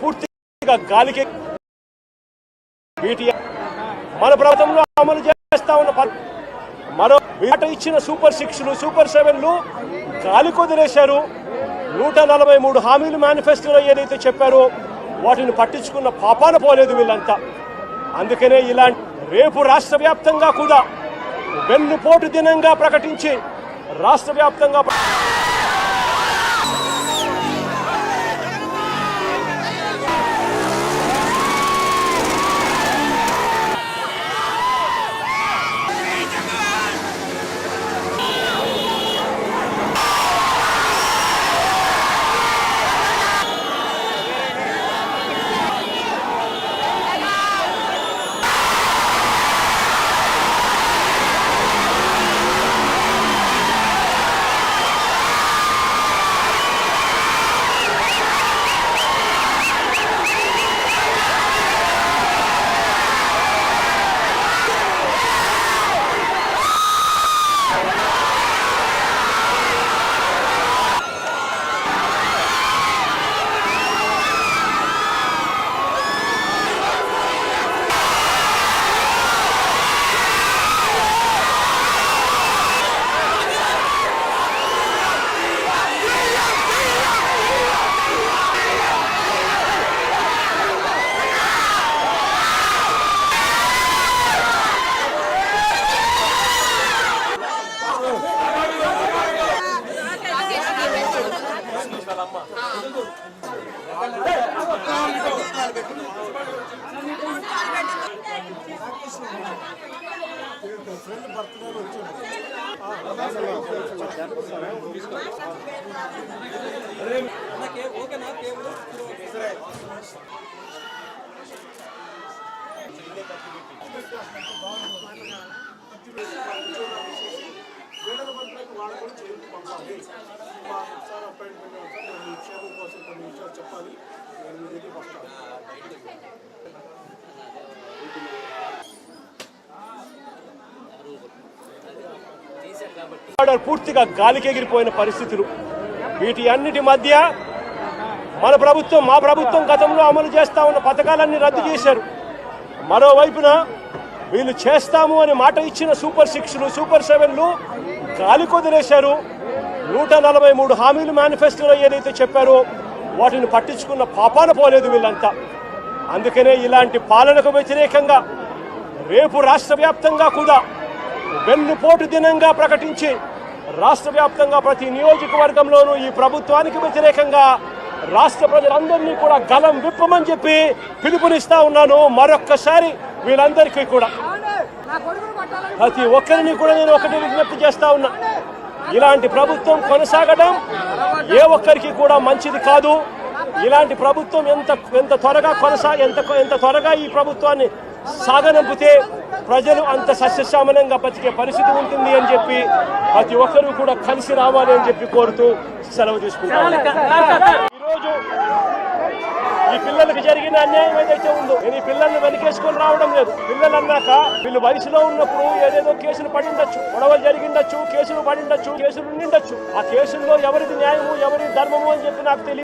పూర్తిగా గాలికి మన ప్రభుత్వంలో అమలు చేస్తా ఉన్న మరో వీట ఇచ్చిన సూపర్ సిక్స్ సూపర్ సెవెన్లు గాలి వదిలేశారు నూట నలభై మూడు హామీలు మేనిఫెస్టోలో ఏదైతే చెప్పారో వాటిని పట్టించుకున్న పాపాన పోలేదు వీళ్ళంతా. అందుకనే ఇలాంటి రేపు రాష్ట్ర వ్యాప్తంగా కూడా వెన్నుపోటు దినంగా ప్రకటించి రాష్ట్ర వ్యాప్తంగా ప్ర- వేడల మంత్రులకు వాళ్ళ కూడా పంపాలి మా సార్ అపాయింట్మెంట్ ఆర్డర్ పూర్తిగా గాలికెగిరిపోయిన పరిస్థితులు. వీటి అన్నిటి మధ్య మన ప్రభుత్వం మా ప్రభుత్వం గతంలో అమలు చేస్తా ఉన్న పథకాలన్నీ రద్దు చేశారు. మరోవైపున వీళ్ళు చేస్తాము అని మాట ఇచ్చిన సూపర్ సిక్స్లు సూపర్ సెవెన్లు గాలి కొదిలేశారు. నూట నలభై మూడు హామీలు మేనిఫెస్టోలో ఏదైతే చెప్పారో వాటిని పట్టించుకున్న పాపాన పోలేదు వీళ్ళంతా. అందుకనే ఇలాంటి పాలనకు వ్యతిరేకంగా రేపు రాష్ట్ర వ్యాప్తంగా కూడా వెన్నుపోటు దినంగా ప్రకటించి రాష్ట్ర వ్యాప్తంగా ప్రతి నియోజకవర్గంలోనూ ఈ ప్రభుత్వానికి వ్యతిరేకంగా రాష్ట్ర ప్రజలందరినీ కూడా గలం విప్పమని చెప్పి పిలుపునిస్తా ఉన్నాను. మరొక్కసారి వీళ్ళందరికీ కూడా. ప్రతి ఒక్కరిని కూడా నేను ఒకటి విజ్ఞప్తి చేస్తా ఉన్నా. ఇలాంటి ప్రభుత్వం కొనసాగడం ఏ ఒక్కరికి కూడా మంచిది కాదు. ఇలాంటి ప్రభుత్వం ఎంత ఎంత త్వరగా కొనసా ఎంత ఎంత త్వరగా ఈ ప్రభుత్వాన్ని సాగనంపితే ప్రజలు అంత సస్యశ్యామలంగా బతికే పరిస్థితి ఉంటుంది అని చెప్పి ప్రతి ఒక్కరూ కూడా కలిసి రావాలి అని చెప్పి కోరుతూ సెలవు తీసుకుంటాను ఈరోజు ఈ పిల్లలకు జరిగిన అన్యాయం ఏదైతే ఉందో నేను ఈ పిల్లల్ని వెనకేసుకొని రావడం లేదు. పిల్లలు అన్నాక వీళ్ళు వయసులో ఉన్నప్పుడు ఏదేదో కేసులు పడిండొచ్చు గొడవలు జరిగిండొచ్చు కేసులు పడిండొచ్చు కేసులు ఉండిండొచ్చు ఆ కేసుల్లో ఎవరిది న్యాయము ఎవరి ధర్మము అని చెప్పి నాకు తెలియదు